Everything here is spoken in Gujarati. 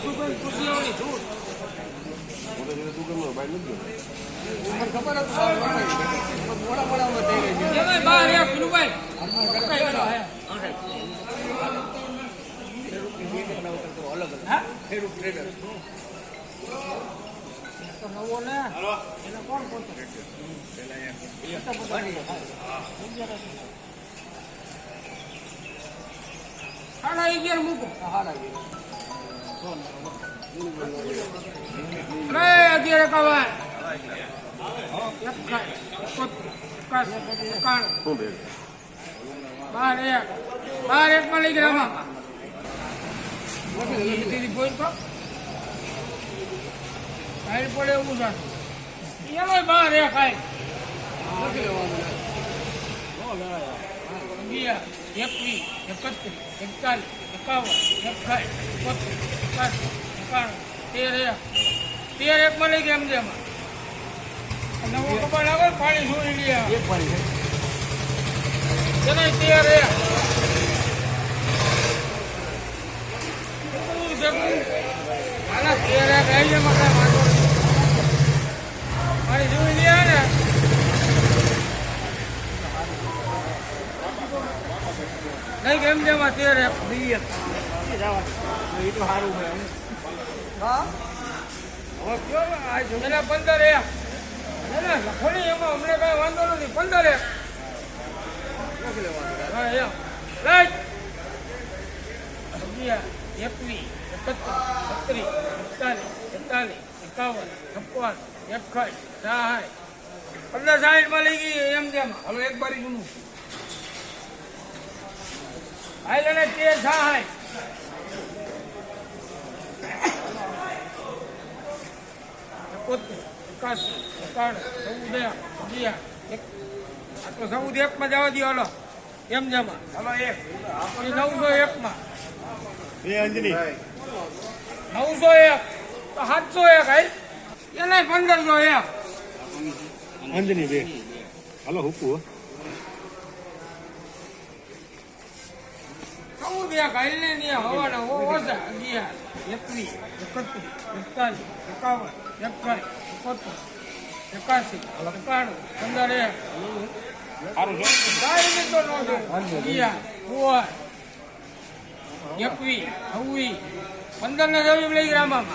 પશુભાઈ પૂછી લેવાની છૂટ નવો ને એને કોણ પોતો સાડા અગિયાર મૂકો રે અગિયાર બાર એક બાર એક માં લઈ ગયા પડે એવું છે એનો બાર એક આય અગિયાર એકવીસ એકત્રીસ એકતાલીસ એકાવન એકાઈ એકોતેર એકાસી એકાણું તેર એક. તેર એક લઈ ગયા એમ જેમાં. નવો કપાળ આવે પાણી છોડી લે એનો તેર એક? આના તેર એક આવી જાય મકાન વાંધો નહીં. પાણી જોઈ લે ને નહીં, કેમ જેમાં તેર હા? હવે કયો આ જો. એને પંદર એક. એને એમાં અમને કઈ વાંધો નથી. પંદર એક. હા એમ રાઈટ. એકવીસ, એકત્રીસ બત્રીસ એકતાલીસ એકતાલીસ, એકાવન, છપ્પન એકાઈ સાઠ પંદર સાહીઠમાં લઈ ગઈ, એમ જેમ હવે એક બારી જૂનું. હાલ અને તેર એકોતેર એકાસી એકાણું ચૌદ અગિયાર એક. આ તો ચૌદ એકમાં જવા દો હાલો. એમ જમા હાલો એક. નવસો એકમાં. નવસો એક. તો સાતસો એક હાઈ એને પંદરસો એક. અંજની બે. હાલો હુકુ ચૌદ એક હાઈ ને હવાના ઓ- ઓછા અગિયાર એકવીસ એકત્રીસ એકતાલીસ એકાવન એકાઈ એકોતેર એકાસી એકાણું પંદર એક. એકવીસ છવ્વીસ પંદર ને રવિ લઈ ગ્રામમાં